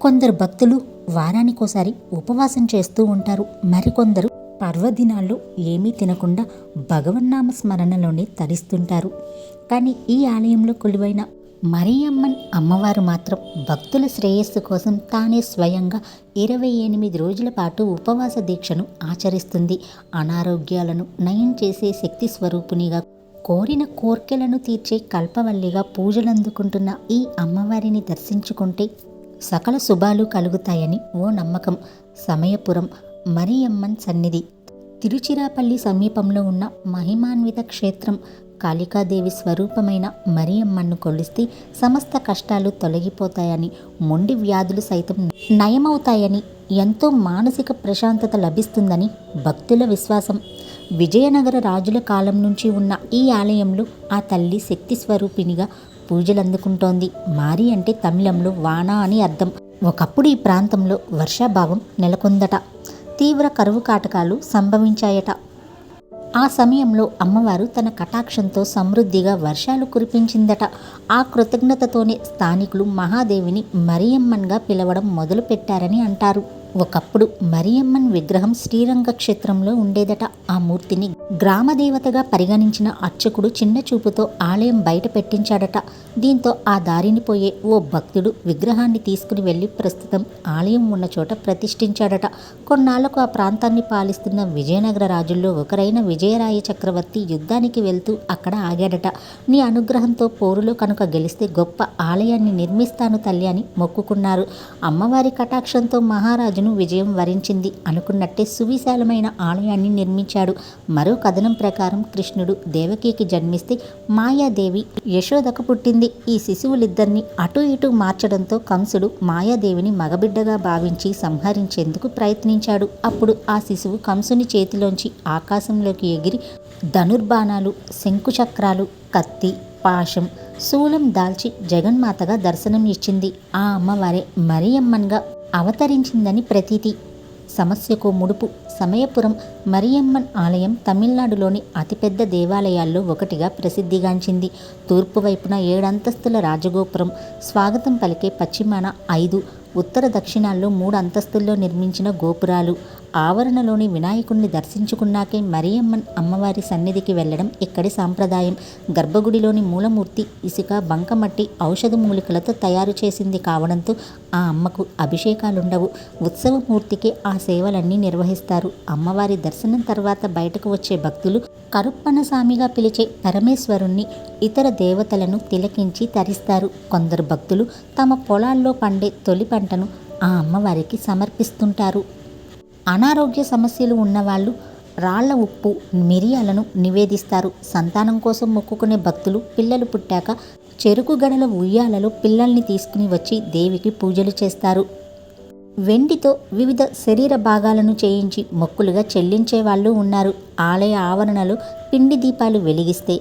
కొందరు భక్తులు వారానికోసారి ఉపవాసం చేస్తూ ఉంటారు. మరికొందరు పర్వదినాల్లో ఏమీ తినకుండా భగవన్నామ స్మరణలోనే తరిస్తుంటారు. కానీ ఈ ఆలయంలో కొలువైన మరియమ్మన్ అమ్మవారు మాత్రం భక్తుల శ్రేయస్సు కోసం తానే స్వయంగా ఇరవై ఎనిమిది రోజుల పాటు ఉపవాస దీక్షను ఆచరిస్తుంది. అనారోగ్యాలను నయం చేసే శక్తి స్వరూపునిగా కోరిన కోర్కెలను తీర్చే కల్పవల్లిగా పూజలందుకుంటున్న ఈ అమ్మవారిని దర్శించుకుంటే సకల శుభాలు కలుగుతాయని ఓ నమ్మకం. సమయపురం మరియమ్మన్ సన్నిధి. తిరుచిరాపల్లి సమీపంలో ఉన్న మహిమాన్విత క్షేత్రం కాళికాదేవి స్వరూపమైన మరియమ్మన్ను కొలిస్తే సమస్త కష్టాలు తొలగిపోతాయని మొండి వ్యాధులు సైతం నయమవుతాయని ఎంతో మానసిక ప్రశాంతత లభిస్తుందని భక్తుల విశ్వాసం. విజయనగర రాజుల కాలం నుంచి ఉన్న ఈ ఆలయంలో ఆ తల్లి శక్తి స్వరూపిణిగా పూజలు అందుకుంటోంది మారి అంటే తమిళంలో వాన అని అర్థం. ఒకప్పుడు ఈ ప్రాంతంలో వర్షాభావం నెలకొందట. తీవ్ర కరువు కాటకాలు సంభవించాయట. ఆ సమయంలో అమ్మవారు తన కటాక్షంతో సమృద్ధిగా వర్షాలు కురిపించిందట. ఆ కృతజ్ఞతతోనే స్థానికులు మహాదేవిని మరియమ్మన్గా పిలవడం మొదలుపెట్టారని అంటారు. ఒకప్పుడు మరియమ్మన్ విగ్రహం శ్రీరంగ క్షేత్రంలో ఉండేదట. ఆ మూర్తిని గ్రామదేవతగా పరిగణించిన అర్చకుడు చిన్న చూపుతో ఆలయం బయట పెట్టించాడట. దీంతో ఆ దారిని పోయే ఓ భక్తుడు విగ్రహాన్ని తీసుకుని వెళ్ళి ప్రస్తుతం ఆలయం ఉన్న చోట ప్రతిష్ఠించాడట. కొన్నాళ్ళకు ఆ ప్రాంతాన్ని పాలిస్తున్న విజయనగర రాజుల్లో ఒకరైన విజయరాయ చక్రవర్తి యుద్ధానికి వెళ్తూ అక్కడ ఆగాడట. నీ అనుగ్రహంతో పోరులో కనుక గెలిస్తే గొప్ప ఆలయాన్ని నిర్మిస్తాను తల్లి అని మొక్కుకున్నారు. అమ్మవారి కటాక్షంతో మహారాజు మహారాజును విజయం వరించింది అనుకున్నట్టే సువిశాలమైన ఆలయాన్ని నిర్మించాడు. మరో కథనం ప్రకారం కృష్ణుడు దేవకికి జన్మిస్తే మాయాదేవి యశోదకు పుట్టింది. ఈ శిశువులిద్దరిని అటు ఇటు మార్చడంతో కంసుడు మాయాదేవిని మగబిడ్డగా భావించి సంహరించేందుకు ప్రయత్నించాడు. అప్పుడు ఆ శిశువు కంసుని చేతిలోంచి ఆకాశంలోకి ఎగిరి ధనుర్బాణాలు శంకుచక్రాలు కత్తి పాశం శూలం దాల్చి జగన్మాతగా దర్శనం ఇచ్చింది ఆ అమ్మవారే మరియమ్మన్గా అవతరించిందని ప్రతీతి. సమస్యకు ముడుపు. సమయపురం మరియమ్మన్ ఆలయం తమిళనాడులోని అతిపెద్ద దేవాలయాల్లో ఒకటిగా ప్రసిద్ధిగాంచింది. తూర్పు వైపున ఏడంతస్తుల రాజగోపురం. స్వాగతం పలికే పశ్చిమాన ఐదు. ఉత్తర దక్షిణాల్లో మూడు అంతస్తుల్లో నిర్మించిన గోపురాలు. ఆవరణలోని వినాయకుణ్ణి దర్శించుకున్నాకే మరియమ్మన్ అమ్మవారి సన్నిధికి వెళ్ళడం ఇక్కడి సాంప్రదాయం. గర్భగుడిలోని మూలమూర్తి ఇసుక బంకమట్టి ఔషధ మూలికలతో తయారు చేసింది కావడంతో ఆ అమ్మకు అభిషేకాలుండవు. ఉత్సవమూర్తికి ఆ సేవలన్నీ నిర్వహిస్తారు. అమ్మవారి దర్శనం తర్వాత బయటకు వచ్చే భక్తులు కరుప్పనసామిగా పిలిచే పరమేశ్వరుణ్ణి ఇతర దేవతలను తిలకించి తరిస్తారు. కొందరు భక్తులు తమ పొలాల్లో పండే తొలి పంటను ఆ అమ్మవారికి సమర్పిస్తుంటారు. అనారోగ్య సమస్యలు ఉన్నవాళ్ళు రాళ్ళ ఉప్పు మిరియాలను నివేదిస్తారు. సంతానం కోసం మొక్కుకునే భక్తులు పిల్లలు పుట్టాక చెరుకు గడల ఉయ్యాలలో పిల్లల్ని తీసుకుని వచ్చి దేవికి పూజలు చేస్తారు. వెండితో వివిధ శరీర భాగాలను చేయించి మొక్కులుగా చెల్లించే వాళ్ళు ఉన్నారు. ఆలయ ఆవరణలో పిండి దీపాలు వెలిగిస్తే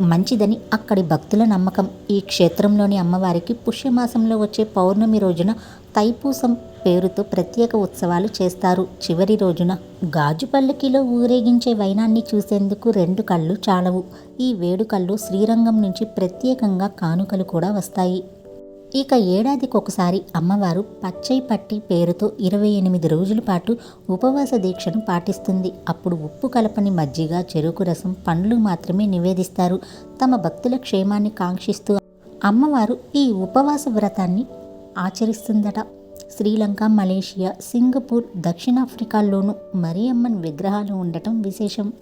మంచిదని అక్కడి భక్తుల నమ్మకం. ఈ క్షేత్రంలోని అమ్మవారికి పుష్యమాసంలో వచ్చే పౌర్ణమి రోజున తైపూసం పేరుతో ప్రత్యేక ఉత్సవాలు చేస్తారు. చివరి రోజున గాజు పల్లకిలో ఊరేగించే వైనాన్ని చూసేందుకు రెండు కళ్ళు చాలవు. ఈ వేడుకల్లో శ్రీరంగం నుంచి ప్రత్యేకంగా కానుకలు కూడా వస్తాయి. ఇక ఏడాదికొకసారి అమ్మవారు పచ్చై పట్టి పేరుతో ఇరవై ఎనిమిది రోజుల పాటు ఉపవాస దీక్షను పాటిస్తుంది. అప్పుడు ఉప్పు కలపని మజ్జిగ చెరుకు రసం పండ్లు మాత్రమే నివేదిస్తారు. తమ భక్తుల క్షేమాన్ని కాంక్షిస్తూ అమ్మవారు ఈ ఉపవాస వ్రతాన్ని ఆచరిస్తుందట. శ్రీలంక మలేషియా సింగపూర్ దక్షిణాఫ్రికాల్లోనూ మరియమ్మన్ విగ్రహాలు ఉండటం విశేషం.